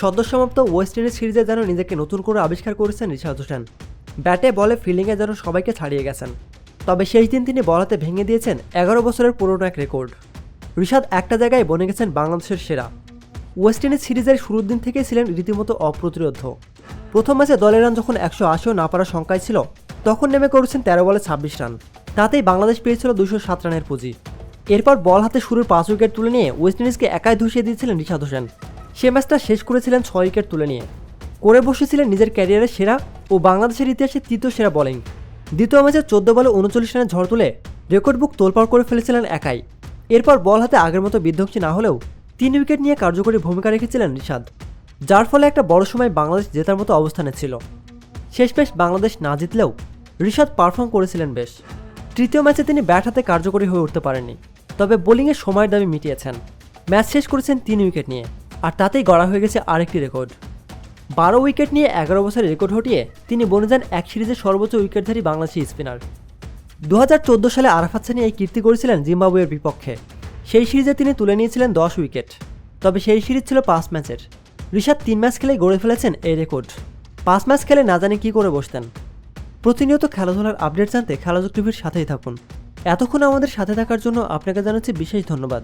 সদ্যসমাপ্ত West Indies সিরিজে যেন নিজেকে নতুন করে আবিষ্কার করেছেন রিশাদ হোসেন ব্যাটে, বলে ফিল্ডিংয়ে যেন সবাইকে ছাড়িয়ে গেছেন। তবে শেষ দিন তিনি বল হাতে ভেঙে দিয়েছেন এগারো বছরের পুরনো এক রেকর্ড। রিশাদ একটা জায়গায় বনে গেছেন বাংলাদেশের সেরা। ওয়েস্ট ইন্ডিজ সিরিজের শুরুর দিন থেকেই ছিলেন রীতিমতো অপ্রতিরোধ প্রথম ম্যাচে দলের রান যখন একশো আশিও না পারার শঙ্কায় ছিল, তখন নেমে করেছেন তেরো বলে ছাব্বিশ রান। তাতেই বাংলাদেশ পেয়েছিল দুশো সাত রানের পুঁজি। এরপর বল হাতে শুরুর পাঁচ উইকেট তুলে নিয়ে ওয়েস্ট ইন্ডিজকে একাই ধুষিয়ে দিয়েছিলেন রিশাদ হোসেন সে ম্যাচটা শেষ করেছিলেন ছয় উইকেট তুলে নিয়ে। করে বসেছিলেন নিজের ক্যারিয়ারের সেরা ও বাংলাদেশের ইতিহাসে তৃতীয় সেরা বোলিং। দ্বিতীয় ম্যাচে চোদ্দ বলে উনচল্লিশ রানের ঝড় তুলে রেকর্ড বুক তোলপাড় করে ফেলেছিলেন একাই। এরপর বল হাতে আগের মতো বিধ্বংসী না হলেও তিন উইকেট নিয়ে কার্যকরী ভূমিকা রেখেছিলেন রিশাদ, যার ফলে একটা বড় সময় বাংলাদেশ জেতার মতো অবস্থানে ছিল। শেষমেশ বাংলাদেশ না জিতলেও রিশাদ পারফর্ম করেছিলেন বেশ। তৃতীয় ম্যাচে তিনি ব্যাট হাতে কার্যকরী হয়ে উঠতে পারেননি, তবে বোলিংয়ের সময়ের দাবি মিটিয়েছেন। ম্যাচ শেষ করেছেন তিন উইকেট নিয়ে। আর তাতেই গড়া হয়ে গেছে আরেকটি রেকর্ড। বারো উইকেট নিয়ে এগারো বছরের রেকর্ড হটিয়ে তিনি বনে যান এক সিরিজের সর্বোচ্চ উইকেটধারী বাংলাদেশি স্পিনার। দু হাজার চোদ্দ সালে আরাফাত সানি এই কীর্তি করেছিলেন জিম্বাবুয়ের বিপক্ষে। সেই সিরিজে তিনি তুলে নিয়েছিলেন দশ উইকেট। তবে সেই সিরিজ ছিল পাঁচ ম্যাচের। ঋষাদ তিন ম্যাচ খেলেই গড়ে ফেলেছেন এই রেকর্ড। পাঁচ ম্যাচ খেলে না জানি কী করে বসতেন। প্রতিনিয়ত খেলাধুলার আপডেট জানতে খেলাযোগ টিভির সাথেই থাকুন। এতক্ষণ আমাদের সাথে থাকার জন্য আপনাকে জানাচ্ছি বিশেষ ধন্যবাদ।